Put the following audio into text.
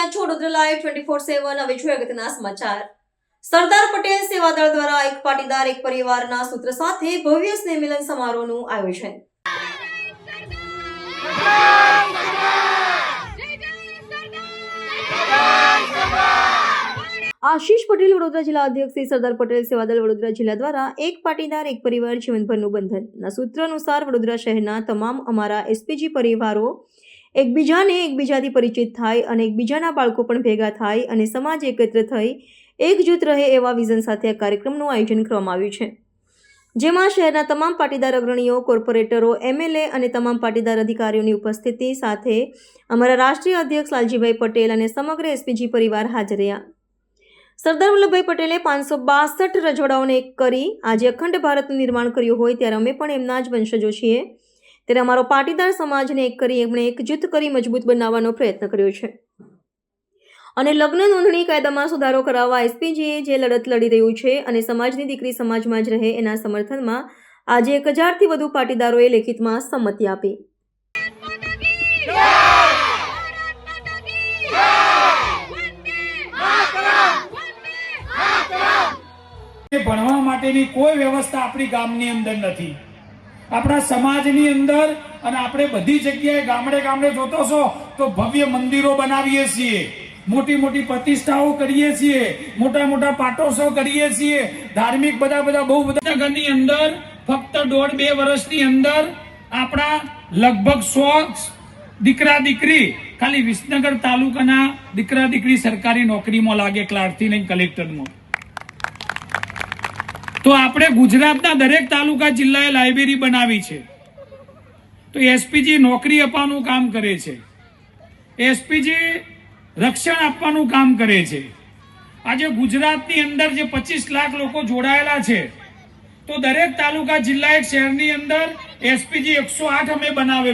રહ્યા છો પટેલ આશીષ પટેલ વડોદરા જિલ્લા અધ્યક્ષ શ્રી સરદાર પટેલ સેવાદળ વડોદરા જિલ્લા દ્વારા એક પાટીદાર, એક પરિવાર જીવનભરનું બંધન. ના સૂત્ર અનુસાર વડોદરા શહેરના તમામ અમારા એસપીજી પરિવારો એકબીજાને એકબીજાથી પરિચિત થાય અને એકબીજાના બાળકો પણ ભેગા થાય અને સમાજ એકત્ર થઈ, એકજૂથ રહે એવા વિઝન સાથે આ કાર્યક્રમનું આયોજન કરવામાં આવ્યું છે. જેમાં શહેરના તમામ પાટીદાર અગ્રણીઓ, કોર્પોરેટરો, એમએલએ અને તમામ પાટીદાર અધિકારીઓની ઉપસ્થિતિ સાથે અમારા રાષ્ટ્રીય અધ્યક્ષ લાલજીભાઈ પટેલ અને સમગ્ર એસપીજી પરિવાર હાજર રહ્યા. સરદાર વલ્લભભાઈ પટેલે પાંચસો બાસઠ રજવાડાઓને એક કરી, આજે અખંડ ભારતનું નિર્માણ કર્યું હોય ત્યારે અમે પણ એમના જ વંશજો છીએ. ત્યારે અમારો પાટીદાર સમાજને એક કરી એમણે એકજૂથ કરી મજબૂત બનાવવાનો પ્રયત્ન કર્યો છે. અને લગ્ન નોંધણી કાયદામાં સુધારો કરાવવા એસપીજીએ જે લડત લડી રહ્યું છે અને સમાજની દીકરી સમાજમાં જ રહે એના સમર્થનમાં આજે એક હજારથી વધુ પાટીદારોએ લેખિતમાં સંમતિ આપી. ભણવા માટેની કોઈ વ્યવસ્થા આપણી ગામની અંદર નથી. આપણા સમાજની અંદર અને આપણે બધી જગ્યાએ ગામડે ગામડે જોતો છો, તો ભવ્ય મંદિરો બનાવીએ છીએ. મોટી મોટી પ્રતિષ્ઠાઓ કરીએ છીએ, મોટા મોટા પાટોસો કરીએ છીએ. ધાર્મિક બધા બધા બહુ બધા ઘરની અંદર, ફક્ત દોઢ બે વર્ષની અંદર આપણા લગભગ સો દીકરા દીકરી, ખાલી વિસનગર તાલુકાના દીકરા દીકરી સરકારી નોકરીમાં લાગે, ક્લાર્કથી નહીં કલેક્ટરમાં. તો આપણે ગુજરાતના દરેક તાલુકા જિલ્લાએ લાઇબ્રેરી બનાવી છે. તો એસપીજી નોકરી આપવાનું કામ કરે છે. એસપીજી રક્ષણ આપવાનું કામ કરે છે. આજે ગુજરાતની અંદર જે પચીસ લાખ લોકો જોડાયેલા છે, તો દરેક તાલુકા જિલ્લા એક શહેરની અંદર એસપીજી એકસો આઠ અમે બનાવે